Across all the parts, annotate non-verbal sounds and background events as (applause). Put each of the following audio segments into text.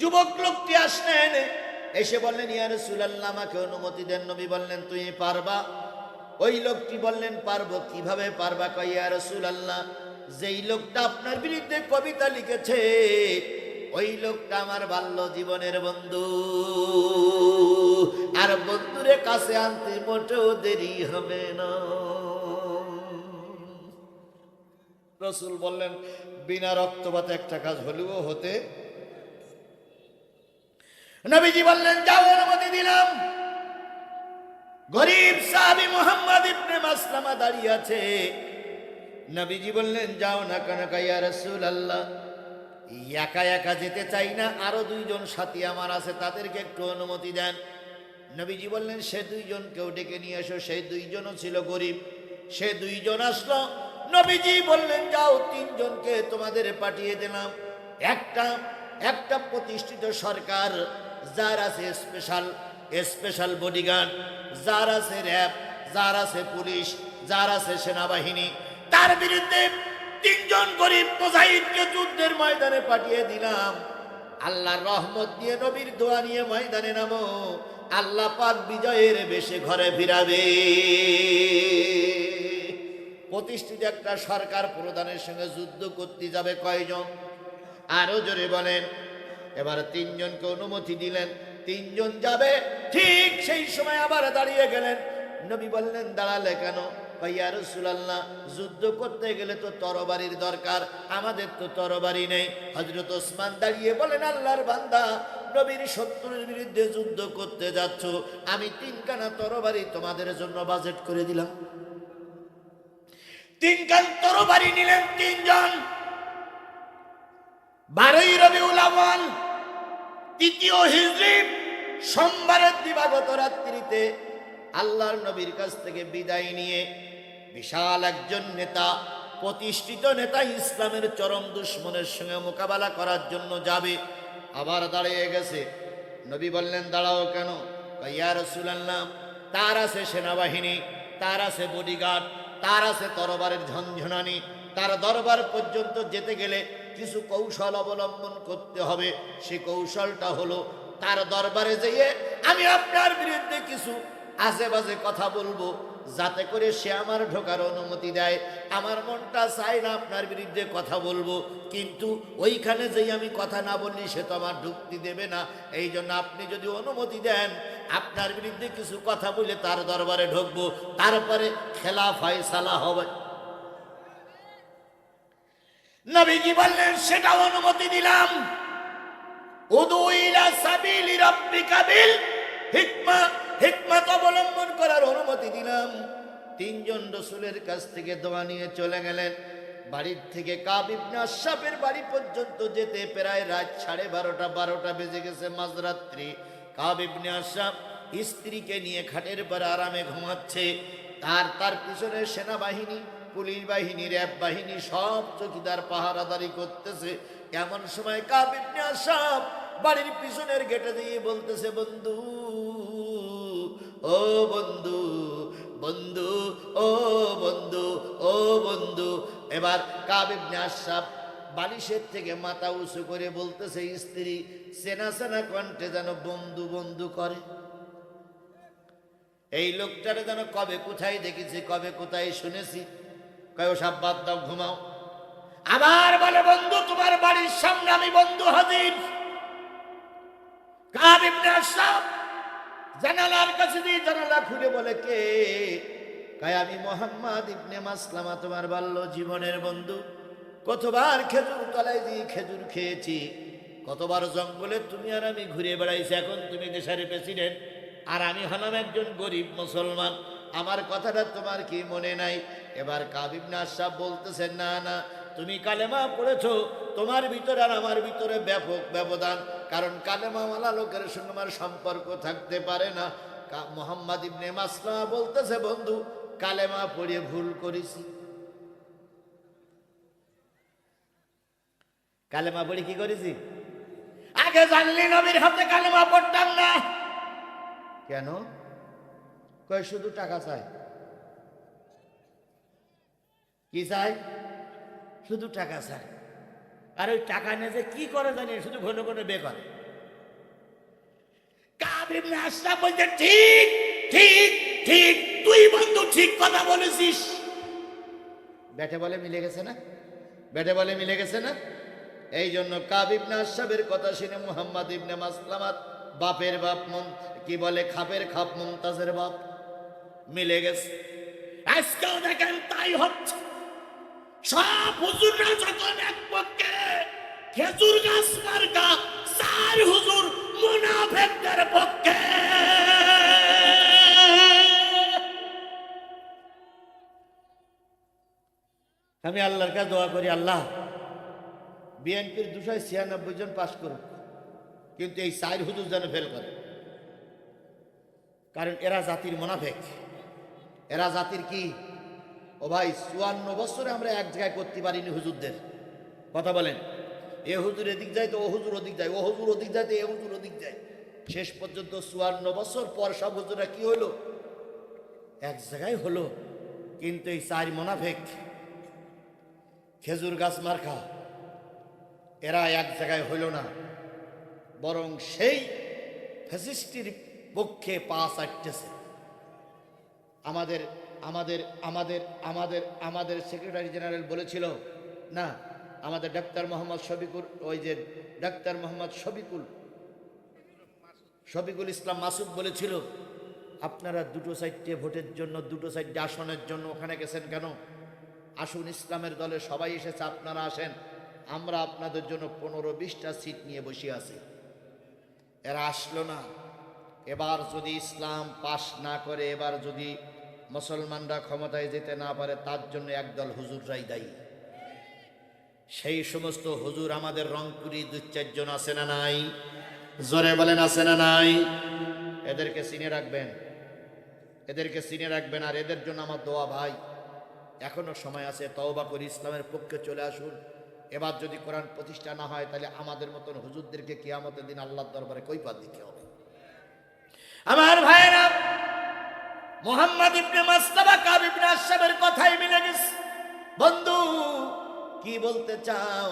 যুবক লোকটি আসলেন এসে বললেন, ইয়া রাসূলুল্লাহ, আমাকে অনুমতি দেন। নবী বললেন, তুই পারবা? ওই লোকটি বললেন, পারব, কীভাবে পারবা? কয়, ইয়া রাসূলুল্লাহ, যেই লোকটা আপনার বিরুদ্ধে কবিতা লিখেছে, ওই লোকটা আমার বাল্য জীবনের বন্ধু। আর বন্ধুরে কাছে আনতে মোটেও দেরি হবে না। রসুল বললেন, বিনা রক্তপাতে একটা কাজ হলেও হতে নবীজি বললেন, যাও, অনুমতি দিলাম। গরিব সাহাবি মোহাম্মদ ইবনে মাসলামা দাঁড়িয়ে আছে। নবীজি বললেন, যাও না কেন কাইয়া রসুল আল্লাহ একা একা যেতে চাই না, আরও দুইজন সাথী আমার আছে, তাদেরকে একটু অনুমতি দেন। নবীজি বললেন, সে দুইজনকেও ডেকে নিয়ে এসো সেই দুইজনও ছিল গরিব, সে দুইজন আসলো। নবীজি বললেন, যাও, তিনজনকে তোমাদের পাঠিয়ে দিলাম। একটা একটা প্রতিষ্ঠিত সরকার যার আছে স্পেশাল স্পেশাল বডিগার্ড যার আছে র্যাব যার আছে পুলিশ, যার আছে সেনাবাহিনী, তার বিরুদ্ধে তিনজন গরিব মুজাহিদকে যুদ্ধের ময়দানে পাঠিয়ে দিলাম। আল্লাহর রহমত দিয়ে নবীর দোয়া নিয়ে ময়দানে নামো। আল্লাহ পাক বিজয়ের বেশে ঘরে ফিরাবে। প্রতিষ্ঠিত একটা সরকার প্রধানের সঙ্গে যুদ্ধ করতে যাবে কয়জন? আরও জোরে বলেন। এবার তিনজনকে অনুমতি দিলেন, তিনজন যাবে, ঠিক সেই সময় আবার দাঁড়িয়ে গেলেন। নবী বললেন, দাঁড়ালে কেন? ভাইয়া রসুলাল্লাহ, যুদ্ধ করতে গেলে তো তরবারির দরকার, আমাদের তো তরবারি নেই। হজরত ওসমান দাঁড়িয়ে বলেন, আল্লাহর বান্দা, নবীর শত্রুর বিরুদ্ধে যুদ্ধ করতে যাচ্ছ, আমি তিনখানা তরবারি তোমাদের জন্য বাজেট করে দিলাম। তিন কান তরবারি নিলেন তিনজন। বারোই আওয়াল তৃতীয় হিজরি, সোমবারের দিবাগত রাত্রিতে আল্লাহর নবীর কাছ থেকে বিদায় নিয়ে বিশাল একজন নেতা, প্রতিষ্ঠিত নেতা ইসলামের চরম দুশ্মনের সঙ্গে মোকাবেলা করার জন্য যাবে, আবার দাঁড়িয়ে গেছে। নবী বললেন, দাঁড়াও কেন? ইয়া রসুলাল্লাহ, তার আছে সেনাবাহিনী, তার আছে বডিগার্ড তার আছে তরবারের ঝনঝনানি, তার দরবার পর্যন্ত যেতে গেলে কিছু কৌশল অবলম্বন করতে হবে। সে কৌশলটা হলো তার দরবারে যেয়ে আমি আপনার বিরুদ্ধে কিছু আজে বাজে কথা বলব, যাতে করে সে আমার ঢোকার অনুমতি দেয়। আমার মনটা চায় না আপনার বিরুদ্ধে কথা বলব, কিন্তু ওইখানে যেই আমি কথা না বললি সে তো আমার ঢুকতে দেবে না। এই জন্য আপনি যদি অনুমতি দেন, আপনার বিরুদ্ধে কিছু কথা বলে তার দরবারে ঢুকবো। তারপরে খেলা ফয়সালা হবে। নবীজি বললেন, সেটা অনুমতি দিলাম। হিকমত অবলম্বন করার অনুমতি দিলাম। তিনজন রসুলের কাছ থেকে দোয়া নিয়ে চলে গেলেন। বাড়ির থেকে কাবিবনা সাপের বাড়ি পর্যন্ত যেতে প্রায় রাত সাড়ে বারোটা বারোটা বেজে গেছে মাঝরাত্রি। কাবিবনে আসাম স্ত্রীকে নিয়ে খাটের পর আরামে ঘুমাচ্ছে। তার তার পিছনে সেনাবাহিনী পুলিশ বাহিনী, র্যাব বাহিনী সব চকিদার পাহারাদারি করতেছে। এমন সময় কাবিবনে বাড়ির পিছনের গেটে দিয়ে বলতেছে, বন্ধু, ও বন্ধু বন্ধু, ও বন্ধু ও বন্ধু। এবার কাবিবনে আসাম বালিশের থেকে মাথা উঁচু করে বলতেছে, স্ত্রী সেনা সেনা কণ্ঠে যেন বন্ধু বন্ধু করে। এই লোকটারে যেন কবে কোথায় দেখেছি, কবে কোথায় শুনেছি। কয় সব বাদ দাও, ঘুমাও। আবার বলে, বন্ধু, তোমার বাড়ির সামনে আমি বন্ধু হাজির। জানালার কাছে দিয়ে জানালা খুলে বলে, কে? কয়, আমি মোহাম্মদ ইবনে মাসলামা, তোমার বাল্য জীবনের বন্ধু। কতবার খেজুর তলায় দিয়ে খেজুর খেয়েছি। কতবার জঙ্গলে তুমি আর আমি ঘুরে বেড়াইছি, এখন তুমি দেশের প্রেসিডেন্ট। আর আমি হলাম একজন গরিব মুসলমান। আমার কথাটা তোমার কি মনে নাই? এবার কাবিব নাসাব বলতেছেন, না না, তুমি কালেমা পড়েছ, তোমার ভিতরে আর আমার ভিতরে ব্যাপক ব্যবধান। কারণ কালেমাওয়ালা লোকের সঙ্গে আমার সম্পর্ক থাকতে পারে না। মোহাম্মদ ইবনে মাসলামা বলতেছে, বন্ধু, কালেমা পড়ে ভুল করেছি। কালেমা পড়ে কি করেছি? আগে জানলি নবীর হাতে কালেমা পড়তাম না। কেন? কয়, শুধু টাকা চাই। কি চাই? শুধু টাকা চাই। আর ওই টাকা নিয়ে যে কি করে জানি, শুধু ঘন ঘন বে করে। কাবিব না আশরাফ বলছে, ঠিক ঠিক ঠিক, তুই বন্ধু ঠিক কথা বলেছিস। ব্যাটে বলে মিলে গেছে না? ব্যাটে বলে মিলে গেছে না? এই জন্য কাবিব না আশরাফের কথা শুনে মুহাম্মদ ইবনে মাসলামাত বাপের বাপ মন, কি বলে, খাপের খাপ, মুমতাজের বাপ। মিলে গেছে। আজকেও দেখেন তাই হচ্ছে। সব হুজুররা যখন এক পক্ষে খেজুর গাছ মার্কা, চার হুজুর মুনাফেকদের পক্ষে। আমি আল্লাহর কাছে দোয়া করি, আল্লাহ, বিএনপির দুশো ছিয়ানব্বই জন পাশ করুক, কিন্তু এই চার হুজুর যেন ফেল করে। কারণ এরা জাতির মোনাফেক। এরা জাতির কি? ও ভাই, চুয়ান্ন বছরে আমরা এক জায়গায় করতে পারিনি হুজুরদের। কথা বলেন। এ হুজুর এদিক যায় তো ও হুজুর ওদিক যায়। ও হুজুর ওদিক যায় তো এ হুজুর ওদিক যায়। শেষ পর্যন্ত চুয়ান্ন বছর পর সব হুজুরা কি হলো? এক জায়গায় হলো, কিন্তু এই চার মোনাফেক, খেজুর গাছ মার্খা এরা এক জায়গায় হইল না। বরং সেই ফ্যাসিস্টির পক্ষে পা চাটতেছে আমাদের আমাদের আমাদের আমাদের আমাদের সেক্রেটারি জেনারেল বলেছিল, না, আমাদের ডাক্তার মোহাম্মদ শফিকুল, ওই যে ডাক্তার মোহাম্মদ শফিকুল শফিকুল ইসলাম মাসুদ বলেছিল, আপনারা দুটো সাইডে ভোটের জন্য, দুটো সাইডে আসনের জন্য ওখানে গেছেন কেন? আসুন, ইসলামের দলে সবাই এসেছে, আপনারা আসেন, আমরা আপনাদের জন্য পনেরো বিশটা সিট নিয়ে বসে আছি। এরা আসলো না। এবার যদি ইসলাম পাশ না করে, এবার যদি মুসলমানরা ক্ষমতায় যেতে না পারে, তার জন্য একদল হুজুররাই দায়ী। সেই সমস্ত হুজুর আমাদের রংপুরি দু চারজন আছে না নাই? জোরে বলেন, আছে না নাই? এদেরকে চিনে রাখবেন। এদেরকে চিনে রাখবেন, আর এদের জন্য আমার দোয়া ভাই। এখনও সময় আছে, তওবা করে ইসলামের পক্ষে চলে আসুন। এবার যদি কোরআন প্রতিষ্ঠা না হয়, তাহলে আমাদের মতন হুজুরদেরকে কিয়ামতের দিন আল্লাহর দরবারে কৈপাত দিতে হবে। আমার ভাইরা মোহাম্মদ ইবনে মাসলামা কাব ইবনে আশরাফের কথাই মিলে গেছে। বন্ধু, কি বলতে চাও?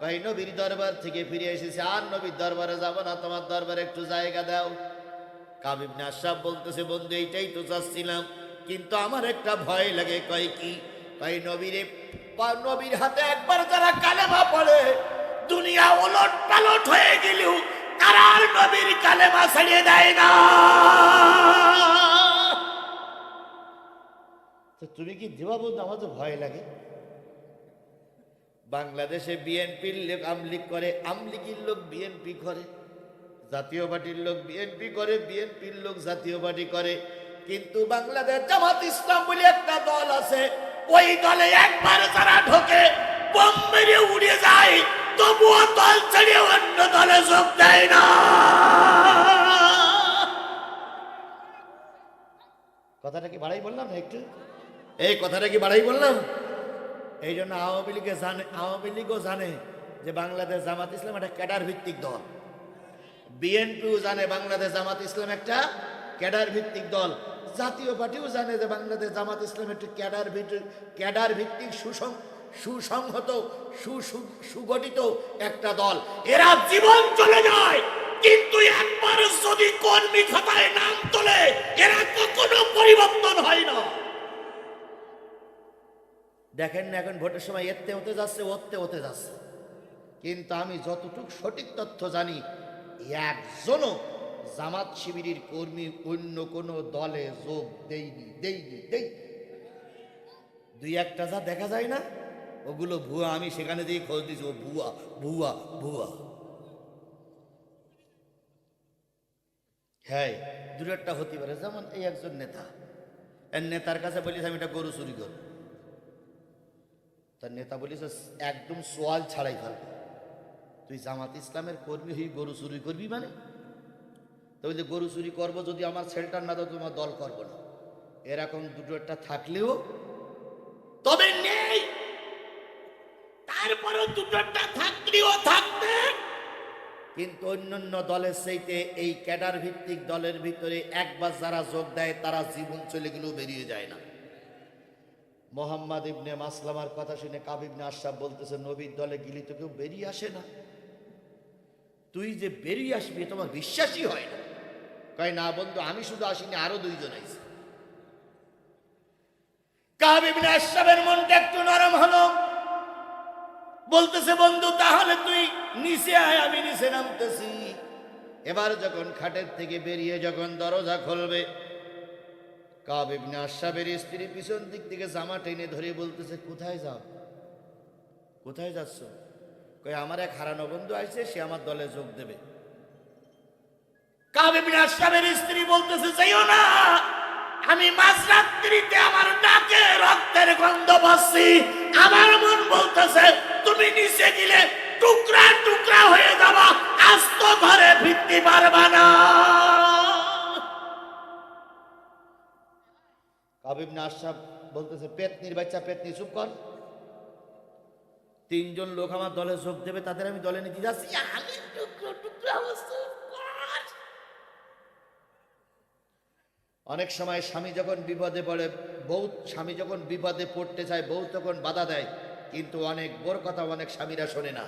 কই নবীর দরবার থেকে ফিরে এসেছে। আর নবীর দরবারে যাব না, তোমার দরবারে একটু জায়গা দাও। কাব ইবনে আশরাফ বলতেছে, বন্ধু, এইটাই তো চাচ্ছিলাম, কিন্তু আমার একটা ভয় লাগে। কয়, কি? কই নবীরে নবীর হাতে একবার যারা কালেমা পড়ে, দুনিয়া ওলট পালট হয়ে গেলেও তারা নবীর কালেমা ছাড়িয়ে দেয় না। তো তুমি কি দিবা বন্ধু আমার তো ভয় লাগে? বাংলাদেশে বিএনপির লোক আমলিগ করে আমলিগের লোক বিএনপি করে, জাতীয় পার্টির লোক বিএনপি করে বিএনপির লোক জাতীয় পার্টি করে। কিন্তু বাংলাদেশ জামাত ইসলাম বলে একটা দল আছে, ওই দলে একবার যারা ঢোকে, বোম মেরে উড়ে যায়, তবুও দল ছেড়ে অন্য দলে যোগ দেয় না। কথাটা কি বাড়াই বললাম না একটু? এই কথাটা কি বাড়াই বললাম? এই জন্য আওয়ামী লীগে জানে আওয়ামী লীগও জানে যে বাংলাদেশ জামাত ইসলাম একটা ক্যাডার ভিত্তিক দল। বিএনপিও জানে বাংলাদেশ জামাত ইসলাম একটা ক্যাডার ভিত্তিক দল। জাতীয় পার্টিও জানে যে বাংলাদেশ জামাত ইসলাম একটি ক্যাডার ভিত্তিক ক্যাডার ভিত্তিক সুসং সুসংহত, সুসু- সুগঠিত একটা দল। এরা জীবন চলে যায়, কিন্তু একবার যদি কর্মী খাতায় নাম তোলে, এরা কখনো পরিবর্তন হয় না। দেখেন না এখন ভোটের সময় এতে হতে যাচ্ছে, ওতে হতে যাচ্ছে। কিন্তু আমি যতটুকু সঠিক তথ্য জানি, একজনও জামাত শিবিরের কর্মী অন্য কোনো দলে যোগ দেইনি দেইনি দেই দুই একটা যা দেখা যায় না, ওগুলো ভুয়া, আমি সেখানে দিয়ে খোঁজ দিয়েছি ও ভুয়া ভুয়া ভুয়া। হ্যাঁ দু একটা হতে পারে, যেমন এই একজন নেতা। এর নেতার কাছে বলিস আমি এটা গরু চুরি করব। তার নেতা বলিস, একদম সোয়াল ছাড়াই ফেলবে তুই জামাত ইসলামের কর্মী হয়ে গরু চুরি করবি মানে? তো বলছে, গরু চুরি করব, যদি আমার শেল্টার না দাও, তোমার দল করব না। এরকম দুটো একটা থাকলেও তবে নেই। তারপরও দুটো একটা থাকলেও থাকবে। কিন্তু অন্যান্য দলের সেইতে এই ক্যাডার ভিত্তিক দলের ভিতরে একবার যারা যোগ দেয়, তারা জীবন চলে গেলেও বেরিয়ে যায় না। মোহাম্মদ ইবনে মাসলামার কথা শুনে কাবিবনে আশরাফ বলতেছে, নবীর দলে গিলি তো কেউ বেরিয়ে আসে না। তুই যে বেরিয়ে আসবি তোমার বিশ্বাসই হয় না। কয়, না বন্ধু, আমি শুধু আসিনি, আরও দুইজন আইছে। কাবিবিন আশরাফের মনটা একটু নরম হলো। বলতেছে, বন্ধু, তাহলে তুই নিচে আয়, আমি নিচে নামতেছি। এবার যখন খাটের থেকে বেরিয়ে যখন দরজা খুলবে কাবিবিন আশরাফের স্ত্রী পিছন দিক থেকে জামা টেনে ধরে বলতেছে, কোথায় যাও? কোথায় যাচ্ছ? কই আমার এক হারানো বন্ধু আসছে সে আমার দলে যোগ দেবে। কাবিবিন আশরাফের স্ত্রী বলতেছে যাইও না, আমি মাঝরাত্রিতে আমার নাকে রক্তের গন্ধ পাচ্ছি। আমার মন বলতেছে, তুমি নিচে গেলে টুকরা টুকরা হয়ে যাবা, আস্ত ঘরে ফিরতে পারবা না। কাবিব না আশরাফ বলতেছে, পেতনির বাচ্চা, পেতনি, চুপ কর। তিনজন লোক আমার দলে যোগ দেবে, তাদের আমি দলে নিতে যাচ্ছি। অনেক সময় স্বামী যখন বিপদে পড়ে, বউ, স্বামী যখন বিপদে পড়তে চায়, বউ তখন বাধা দেয়, কিন্তু অনেক বড় কথা অনেক স্বামীরা শোনে না।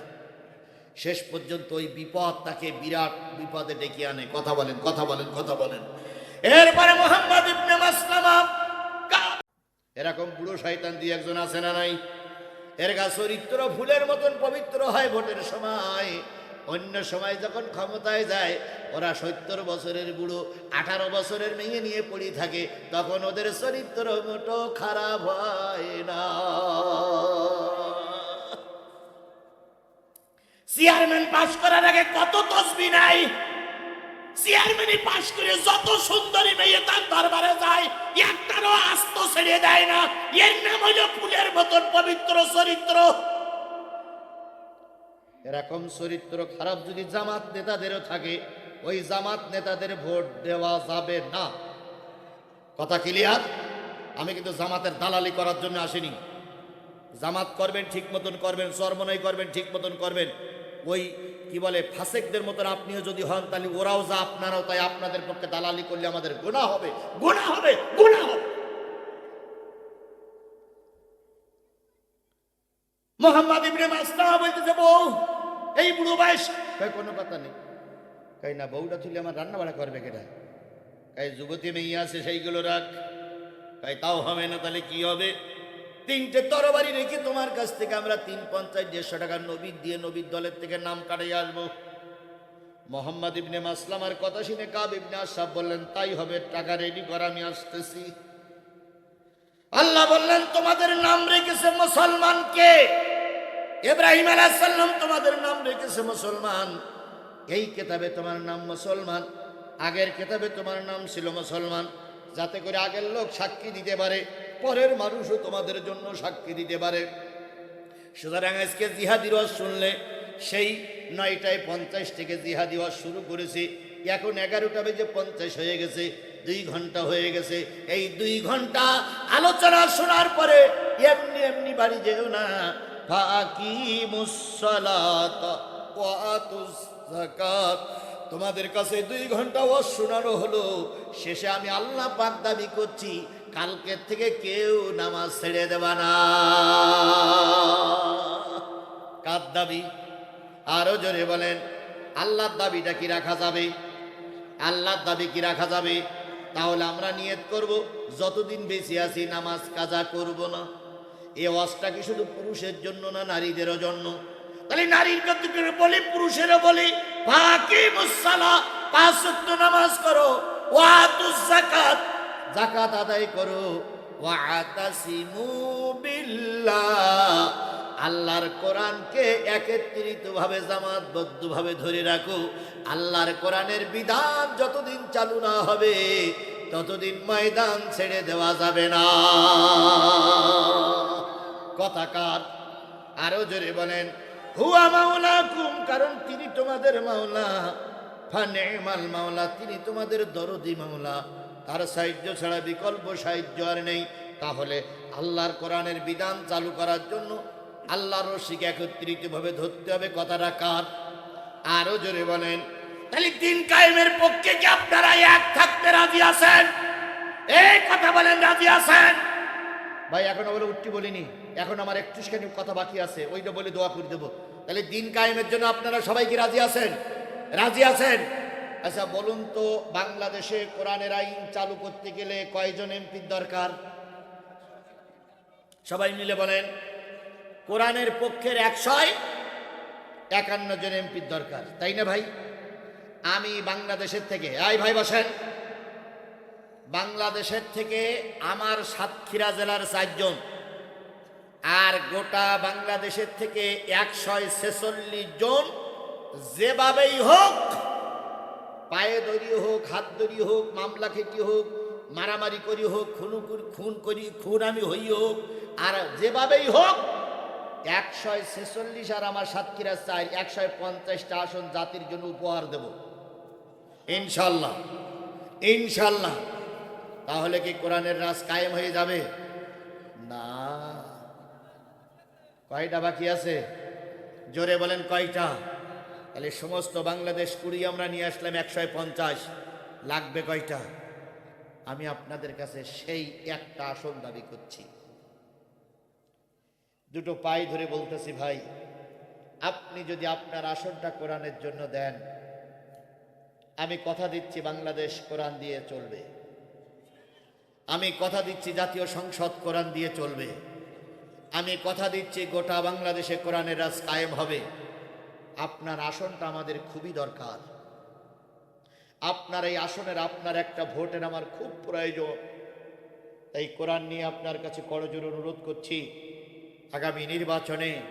শেষ পর্যন্ত ওই বিপদ তাকে বিরাট বিপদে ডেকে আনে। কথা বলেন কথা বলেন কথা বলেন। এরপরে মোহাম্মদ ইবনে মাসলামা এরকম বুড়ো শয়তান দিয়ে একজন আছে না নাই? এর গা চরিত্র ফুলের মতন পবিত্র হয় ভোটের সময়। অন্য সময় যখন ক্ষমতায় যায়, ওরা সত্তর বছরের বুড়ো, আঠারো বছরের মেয়ে নিয়ে পড়ি থাকে, তখন ওদের চরিত্র মোটো খারাপ হয় না। চেয়ারম্যান পাশ করার আগে কত তসবি নাই? চেয়ারম্যানই পাশ করে যত সুন্দরী মেয়ে তার দরবারে যায়, একটারও আস্ত ছেড়ে দেয় না। এর নাম হইল ফুলের মতন পবিত্র চরিত্র। এরকম চরিত্র খারাপ যদি জামাত নেতাদেরও থাকে, ওই জামাত নেতাদের ভোট দেওয়া যাবে না। কথা ক্লিয়ার আমি কিন্তু জামাতের দালালি করার জন্য আসিনি। জামাত করবেন, ঠিক মতন করবেন সরমনাই করবেন, ঠিক মতন করবেন। ওই কি বলে, ফাসেকদের মতন আপনিও যদি হন, তাহলে ওরাও যা আপনারাও তাই আপনাদের পক্ষে দালালি করলে আমাদের গুণা হবে। গুণা হবে গুণা হবে। মোহাম্মদ ইবনে মাসলামা বলতেছে, বউ, এই বুড়ো বয়স কই কোনো কথা নেই। কই না, বউটা তুলে আমার রান্না বাড়া করবে কেটা কই যুবতী মেয়ে আছে, সেইগুলো রাখ। তাই তাও হবে না, তাহলে কি হবে? তিনটে তরবারি রেখে তোমার কাছ থেকে আমরা তিন পঞ্চাশ দেড়শো টাকা নবীর দিয়ে নবীর দলের থেকে নাম কাটাই আসব মোহাম্মদ ইবনে মাসলামার কথা শুনে কাব ইবনে আশরাফ বললেন, তাই হবে, টাকা রেডি করা, আমি আসতেছি। আল্লাহ বললেন, তোমাদের নাম রেখেছে মুসলমানকে ইব্রাহিম আলাইসাল্লাম তোমাদের নাম রেখেছে মুসলমান। এই কেতাবে তোমার নাম মুসলমান, আগের কেতাবে তোমার নাম ছিল মুসলমান। যাতে করে আগের লোক সাক্ষী দিতে পারে। পরের মানুষও তোমাদের জন্য সাক্ষী দিতে পারে। সুতরাং আজকে জিহাদি রস শুনলে সেই নয়টায় পঞ্চাশ থেকে জিহাদি রস শুরু করেছি। এখন এগারোটা বেজে পঞ্চাশ হয়ে গেছে, দুই ঘণ্টা হয়ে গেছে। এই দুই ঘণ্টা আলোচনা শোনার পরে এমনি এমনি বাড়ি যেও না। তোমাদের কাছে দুই ঘণ্টা ওয়াজ শোনানো হলো। শেষে আমি আল্লাহ পাক দাবি করছি কালকের থেকে কেউ নামাজ ছেড়ে দেবা না। কার দাবি? আরও জোরে বলেন, আল্লাহর দাবিটা কি রাখা যাবে? আল্লাহর দাবি কি রাখা যাবে? তাহলে আমরা নিয়ত করব, যতদিন বেঁচে আছি নামাজ কাজা করব না। এ ওয়াজটা কি শুধু পুরুষের জন্য না নারীদেরও জন্য? তাহলে নারীর ক্ষেত্রে বলি, পুরুষেরও বলি? ফাঁকি মুসালা পাঁচ নামাজ করো। ওয়াতুস যাকাত যাকাত আদায় করো। আল্লাহর কোরআনকে একত্রিত ভাবে জামাতবদ্ধ ভাবে ধরে রাখো। আল্লাহর কোরআনের বিধান যতদিন চালু না হবে, ততদিন ময়দান ছেড়ে দেওয়া যাবে না। কথাকার আরও জোরে বলেন, হুয়া মাওলা কুম কারণ তিনি তোমাদের মাওলা। ফানেমাল মাওলা, তিনি তোমাদের দরদি মাওলা। তার সাহায্য ছাড়া বিকল্প সাহায্য আর নেই। তাহলে আল্লাহর কোরআনের বিধান চালু করার জন্য আল্লাহর রশিকে একত্রিত ভাবে ধরতে হবে। কথাটা কার? আরও জোরে বলেন। তাহলে দিন কায়েমের পক্ষে কি আপনারা এক থাকতে রাজি আছেন? এই কথা বলেন, রাজি আছেন? ভাই, এখনও বলে উঠতি বলিনি। এখন আমার একটুখানি কথা বাকি আছে। ওইটা বলে দোয়া করে দেবো। তাহলে দিন কায়েমের জন্য আপনারা সবাই কি রাজি আছেন? রাজি আছেন? আচ্ছা বলুন তো, বাংলাদেশে কোরআনের আইন চালু করতে গেলে কয়জন এমপির দরকার? সবাই মিলে বলেন, কোরআনের পক্ষের একশয় একান্ন জন এমপির দরকার, তাই না ভাই? আমি বাংলাদেশের থেকে আই ভাই বসেন। বাংলাদেশের থেকে আমার সাতক্ষীরা জেলার চারজন, আর গোটা বাংলাদেশের থেকে একশয় ছেচল্লিশ জন যেভাবেই হোক পায়ে দড়ি হোক, হাত দড়ি হোক, মামলা খেটি হোক, মারামারি করি হোক খুন খুন করি খুন আমি হই হোক, আর যেভাবেই হোক, একশয় ছেচল্লিশ আর আমার সাতক্ষীরা চাই একশয় পঞ্চাশটা আসন জাতির জন্য উপহার দেব। ইনশাল্লাহ ইনশাল্লাহ। তাহলে কি কোরআনের রাজ কায়েম হয়ে যাবে? না। কয়টা বাকি আছে? জোরে বলেন কয়টা? তাহলে সমস্ত বাংলাদেশ কুড়ি আমরা নিয়ে আসলাম একশো পঞ্চাশ। লাগবে কয়টা? আমি আপনাদের কাছে সেই একটা আসন দাবি করছি। দুটো পায়ে ধরে বলতেছি, ভাই, আপনি যদি আপনার আসনটা কোরআনের জন্য দেন, আমি কথা দিচ্ছি বাংলাদেশ কোরআন দিয়ে চলবে। আমি কথা দিচ্ছি জাতীয় সংসদ কোরআন দিয়ে চলবে। আমি কথা দিচ্ছি গোটা বাংলাদেশে কোরআনের রাজ কায়েম হবে। আপনার আসনটা আমাদের খুবই দরকার। আপনার এই আসনের আপনার একটা ভোটের আমার খুব প্রয়োজন। তাই কোরআন নিয়ে আপনার কাছে করজোর অনুরোধ করছি, আগামী নির্বাচনে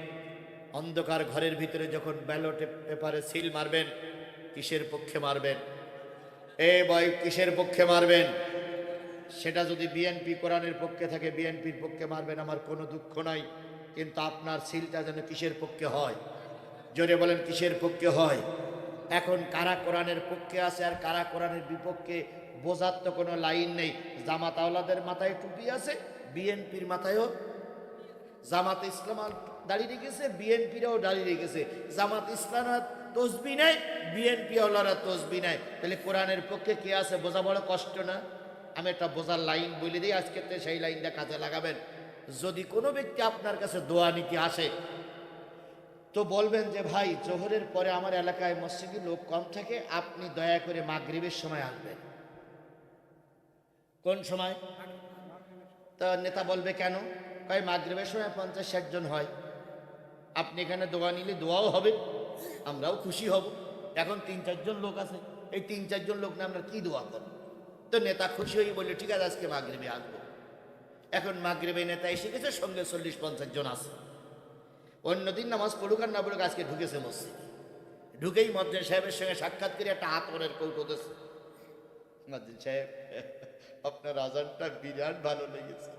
অন্ধকার ঘরের ভিতরে যখন ব্যালট পেপারে সিল মারবেন, কিসের পক্ষে মারবেন? এ বয় কিসের পক্ষে মারবেন? সেটা যদি বিএনপি কোরআনের পক্ষে থাকে, বিএনপির পক্ষে মারবেন, আমার কোনো দুঃখ নাই। কিন্তু আপনার সিলটা যেন কিসের পক্ষে হয়? জোরে বলেন, কিসের পক্ষে হয়? এখন কারা কোরআনের পক্ষে আছে আর কারা কোরআনের বিপক্ষে? বোঝার তো কোনো লাইন নেই। জামাত আওলাদের মাথায় টুপি আছে, বিএনপির মাথায়ও। জামাত ইসলাম দাঁড়িয়ে রেখেছে, বিএনপিরাও দাঁড়িয়ে রেখেছে। জামাত ইসলাম তসবি নেয় বিএনপি ওলারা তসবি নেয় তাহলে কোরআনের পক্ষে কে আছে? বোঝা বড় কষ্ট না? আমি একটা বোঝার লাইন বলে দিই আজকে সেই লাইনটা কাজে লাগাবেন। যদি কোনো ব্যক্তি আপনার কাছে দোয়া নিতে আসে তো বলবেন যে, ভাই, জোহরের পরে আমার এলাকায় মসজিদে লোক কম থাকে, আপনি দয়া করে মাগরিবের সময় আসবেন। কোন সময়? তা নেতা বলবে, কেন? কয়, মাগরিবের সময় পঞ্চাশ ষাট জন হয়। আপনি এখানে দোয়া নিলে দোয়াও হবে, আমরাও খুশি হব। এখন তিন চারজন লোক আছে, এই তিন চারজন লোক না আমরা কি দোয়া করব? তো নেতা খুশি হয়ে বললে, ঠিক আছে, আজকে মাগরিবে আসব। এখন মাগরিবে নেতা এসে গেছে, সঙ্গে চল্লিশ পঞ্চাশ জন আছে। অন্যদিন নামাজ পড়ুক আর না পড়ুক, আজকে ঢুকেছে মসজিদ। ঢুকেই মদ্দিন সাহেবের সঙ্গে সাক্ষাৎ করে একটা আতরের ওরের কৌকতেছে মদ্দিন সাহেব, আপনার আজানটা বিরাট ভালো লেগেছে।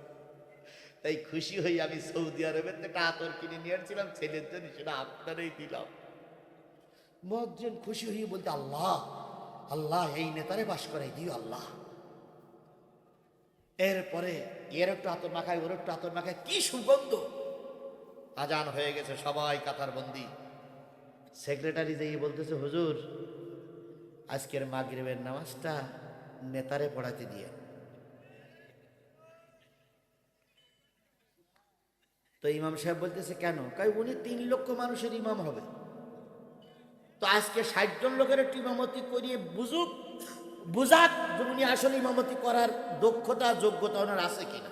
তাই খুশি হই আমি সৌদি আরবের থেকে আতর কিনে নিয়ে আসছিলাম, ছেলের জন্য সেটা আপনারই দিলাম। মজ্জেন খুশি হয়ে বলতে আল্লাহ আল্লাহ, এই নেতারে বাস করে দিও আল্লাহ। এরপরে এর একটু আতর মাখায়, ওর একটু আতর মাখায়, কি সুগন্ধ! আজান হয়ে গেছে, সবাই কাতার বন্দি। সেক্রেটারি যেই বলতেছে, হুজুর, আজকের মাগরিবের নামাজটা নেতারে পড়াতে দিয়ে। তো ইমাম সাহেব বলতেছে, কেন? কাই উনি তিন লক্ষ মানুষের ইমাম হবে। তো আজকে ষাট জন লোকের একটু ইমামতি করিয়ে বুঝুক, বুঝাক যে উনি আসলে ইমামতি করার দক্ষতা, যোগ্যতা ওনার আছে কিনা।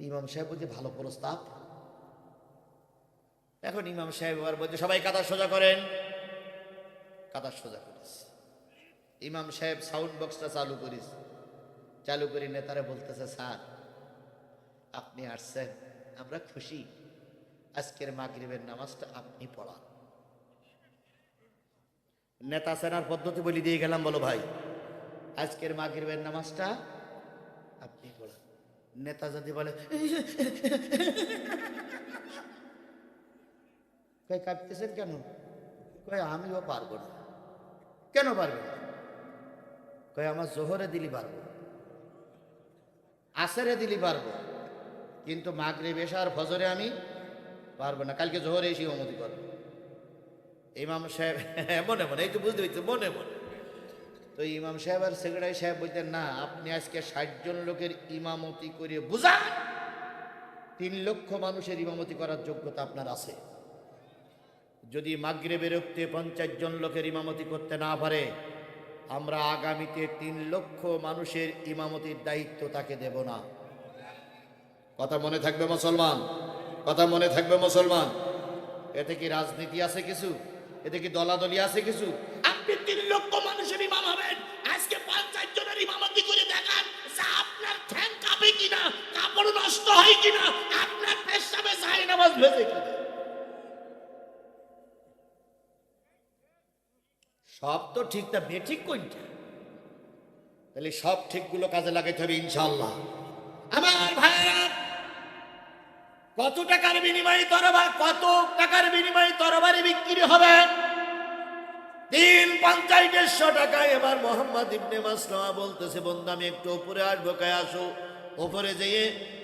ইমাম সাহেব বলছে, ভালো প্রস্তাব। এখন ইমাম সাহেব আবার বলছে, সবাই কাতার সোজা করেন। কাতার সোজা করিস ইমাম সাহেব সাউন্ড বক্সটা চালু করিস চালু করে নেতারা বলতেছে, স্যার, আপনি আসছেন, আমরা খুশি। আজকের মাগরিবের নামাজটা আপনি পড়ান। নেতা সেনার পদ্ধতি বলি দিয়ে গেলাম, বলো ভাই। আজকের মাগরিবের নামাজটা আপনি পড়ান। নেতা যদি বলে কই কাঁপতেছেন কেন? কই আমিও পারব না। কেন পারবে না? কই আমার জোহরে দিলি পারব। আসরে দিলি পারব। কিন্তু মাগরে বেশার ফজরে আমি পারব না। কালকে জোহরে এসে অমতি করব। ইমাম সাহেব, (laughs) মনে মনে, এই তো বুঝতে পারছি, মনে মনে। তো ইমাম সাহেব আর সেক্রেটারি সাহেব বলতেন, না, আপনি আজকে ষাট জন লোকের ইমামতি করে বুঝান। তিন লক্ষ মানুষের ইমামতি করার যোগ্যতা আপনার আছে। যদি মাগরে রক্তে পঞ্চাশ জন লোকের ইমামতি করতে না পারে, আমরা আগামীতে তিন লক্ষ মানুষের ইমামতির দায়িত্ব তাকে দেব না। কথা মনে থাকবে মুসলমান? কথা মনে থাকবে মুসলমান? এতে কি রাজনীতি আছে কিছু? এতে কি দলাদলি আছে কিছু? আপনি তিন লক্ষ মানুষের ইমাম হবেন। আজকে পঞ্চাশ জনের ইমামতি করে দেখান যে আপনার ঠ্যাং কাঁপে কিনা, কাপড় নষ্ট হয় কিনা, আপনার পেশাবে যায় নামাজ ভেজে কিনা সব তো ঠিক, তা বেঠিক কোনটা? তাহলে সব ঠিকগুলো কাজে লাগাইতে হবে ইনশাল্লাহ আমার ভাইরা কত টাকার বিনিময়ে তরবার কত টাকার বিনিময়ে তরবারি বিক্রি হবে? তিন পঞ্চাশ দেড়শো টাকা এবার মোহাম্মদ ইবনে মাসলামা বলতেছে, বন্ধু, আমি একটু উপরে আসব কে আসো? উপরে যেয়ে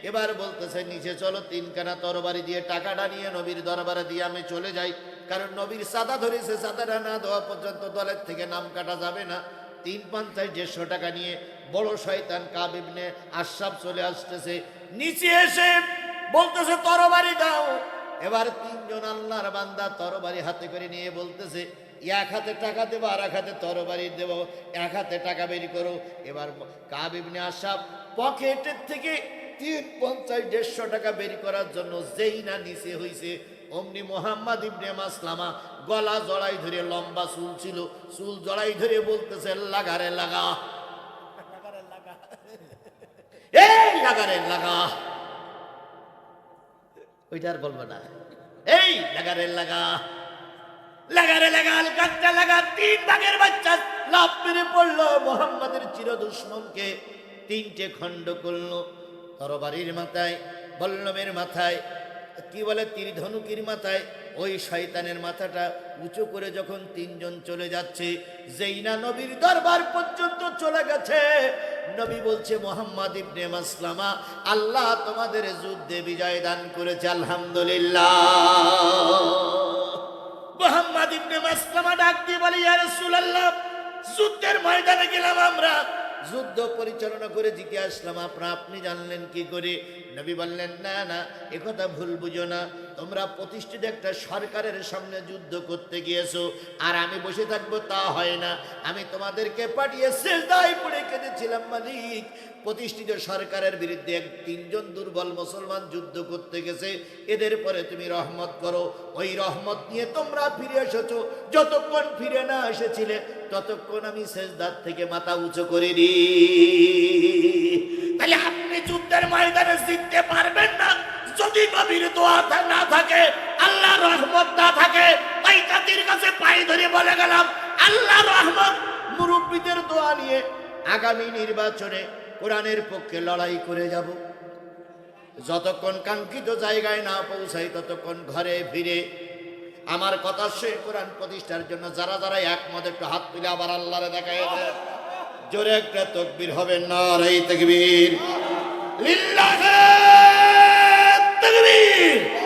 এবার বলতেছে, নিচে চলো, তিনখানা তরবারি দিয়ে টাকাটা নিয়ে নবীর দরবারে দিয়ে আমি চলে যাই। কারণ নবীর সাদা ধরেছে, সাদাটা না দেওয়া পর্যন্ত দলের থেকে নাম কাটা যাবে না। তিন পঞ্চাশ দেড়শো টাকা নিয়ে বড় শয়তান কাবিবনে আশরাফ চলে আসতেছে। নিচে এসে বলতেছে, তরবারি দাও। এবার তিনজন আল্লাহর বান্দা তরবারি হাতে করে নিয়ে বলতেছে, এক হাতে টাকা দেবো, আর এক হাতে তরবারি দেবো। এক হাতে টাকা বের করো। এবার কাবিবনে আশাব পকেটের থেকে তিন পঞ্চাশ দেড়শো টাকা বের করার জন্য যেই না নিচে হইছে অমনি মোহাম্মদ ইবনে মাসলামা গলা জড়াই ধরে লম্বা চুল ছিল, চুল জড়াই ধরে বলতেছে, লাগারে লাগা। এই লাগারে লাগা। ওইটা আর বলব না। এই লাগারে লাগা। লাগারে লাগাল কাকটা লাগা, তিন ভাগের বাচ্চা লাভ মেরে পড়ল। মোহাম্মদের চির দুশ্মনকে তিনটে খণ্ড করল। তরবারির মাথায়, বল্লমের মাথায় কি বলে তীর ধনুকির মাথায়, ওই শয়তানের মাথাটা উঁচু করে যখন তিনজন চলে যাচ্ছে যেই না নবীর দরবার পর্যন্ত চলে গেছে। নবী বলছে, মোহাম্মদ ইবনে মাসলামা, আল্লাহ তোমাদের যুদ্ধে বিজয় দান করেছে, আলহামদুলিল্লাহ। মোহাম্মদ ইবনে মাসলামা ডাক দিয়ে বলে, ইয়া রাসূলুল্লাহ, যুদ্ধের ময়দানে গেলাম আমরা। যুদ্ধ পরিচালনা করে জিজ্ঞে আপনি জানলেন কি করে? নবী বললেন, না না একথা ভুল বুঝো না। তোমরা প্রতিষ্ঠিত একটা সরকারের সামনে যুদ্ধ করতে গিয়েছো, আর আমি বসে থাকব, তা হয় না। আমি তোমাদেরকে পাঠিয়ে সেজদায় পড়ে কেঁদেছিলাম, মালিক। প্রতিষ্ঠিত সরকারের বিরুদ্ধে এক তিনজন দুর্বল মুসলমান যুদ্ধ করতে গেছে। এদের পরে তুমি রহমত করো। ওই রহমত নিয়ে তোমরা ফিরে এসেছ। যতক্ষণ ফিরে না এসেছিলে, ততক্ষণ আমি শেষদার থেকে মাথা উঁচু করে দিই। তাহলে যুদ্ধের ময়দানে জিততে পারবেন না। যদি নবীর দোয়া না থাকে আল্লাহ রহমত না থাকে, তাই কাতির কাছে পায়ে ধরে বলে গেলাম আল্লাহ রহমত। মুরব্বীদের দোয়া নিয়ে আগামী নির্বাচনে কোরআনের পক্ষে লড়াই করে যাব। যতক্ষণ কাঙ্ক্ষিত জায়গায় না পৌঁছাই, ততক্ষণ ঘরে ফিরে আমার কথা সে কোরআন প্রতিষ্ঠার জন্য যারা যারা একমত, একটু হাত তুলে আবার আল্লাহরে দেখা জোরে একটা তকবির হবে নারাই তকবীর। লিল্লাহে তকবীর